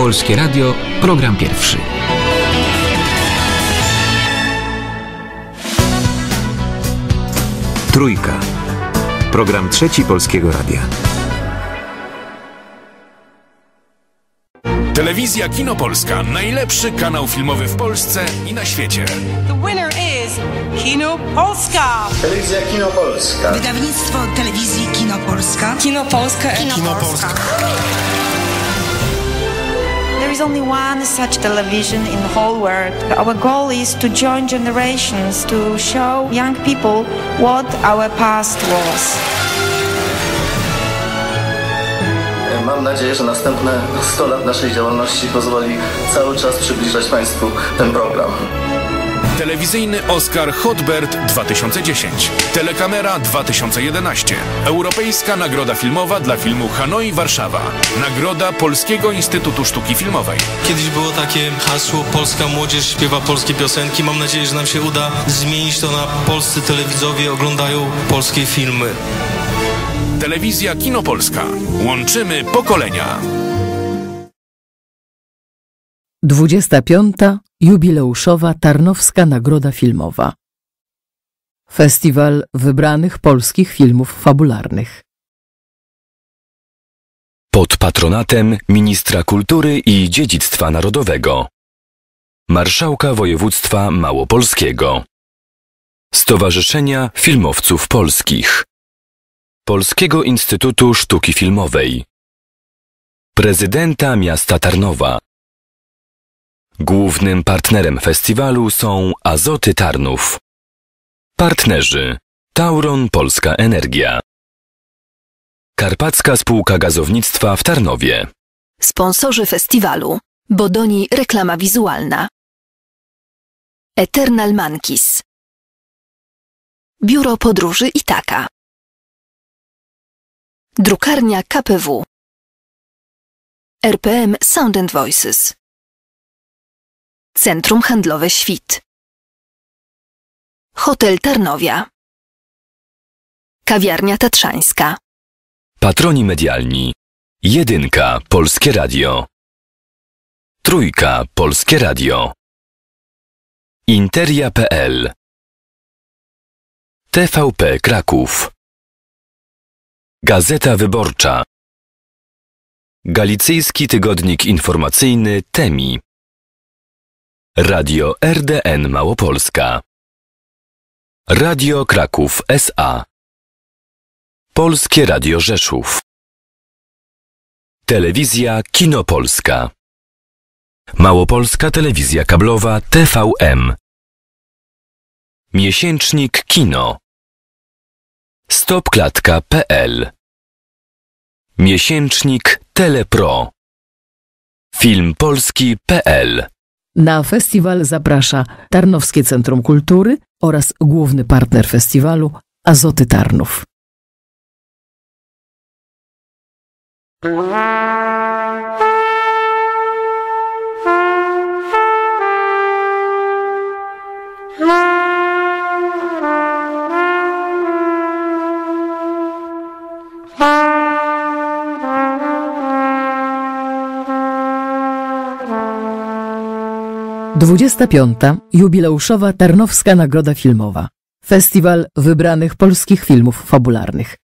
Polskie Radio, program pierwszy. Trójka. Program trzeci Polskiego Radia. Telewizja Kinopolska. Najlepszy kanał filmowy w Polsce i na świecie. The winner is Kino Polska. Telewizja Kinopolska. Wydawnictwo telewizji Kinopolska. Kino Polska. Kino Polska. There is only one such television in the whole world. Our goal is to join generations, to show young people what our past was. Mam nadzieję, że następne 100 lat naszej działalności pozwoli cały czas przybliżać Państwu ten program. Telewizyjny Oscar Hotbird 2010. Telekamera 2011. Europejska Nagroda Filmowa dla filmu Hanoi Warszawa. Nagroda Polskiego Instytutu Sztuki Filmowej. Kiedyś było takie hasło Polska młodzież śpiewa polskie piosenki. Mam nadzieję, że nam się uda zmienić to na polscy telewidzowie oglądają polskie filmy. Telewizja Kinopolska. Łączymy pokolenia. 25. Jubileuszowa Tarnowska Nagroda Filmowa. Festiwal wybranych polskich filmów fabularnych. Pod patronatem Ministra Kultury i Dziedzictwa Narodowego. Marszałka Województwa Małopolskiego. Stowarzyszenia Filmowców Polskich. Polskiego Instytutu Sztuki Filmowej. Prezydenta miasta Tarnowa. Głównym partnerem festiwalu są Azoty Tarnów. Partnerzy. Tauron Polska Energia. Karpacka Spółka Gazownictwa w Tarnowie. Sponsorzy festiwalu. Bodoni Reklama Wizualna. Eternal Mankis. Biuro Podróży Itaka Drukarnia KPW RPM Sound and Voices Centrum Handlowe Świt Hotel Tarnowia Kawiarnia Tatrzańska Patroni medialni. Jedynka Polskie Radio. Trójka Polskie Radio. Interia.pl TVP Kraków. Gazeta Wyborcza. Galicyjski Tygodnik Informacyjny Temi. Radio RDN Małopolska. Radio Kraków SA. Polskie Radio Rzeszów. Telewizja Kinopolska. Małopolska Telewizja Kablowa TVM. Miesięcznik Kino. Stopklatka.pl Miesięcznik Telepro. Filmpolski.pl Na festiwal zaprasza Tarnowskie Centrum Kultury oraz główny partner festiwalu Azoty Tarnów. Dwudziesta piąta Jubileuszowa Tarnowska Nagroda Filmowa. Festiwal wybranych polskich filmów fabularnych.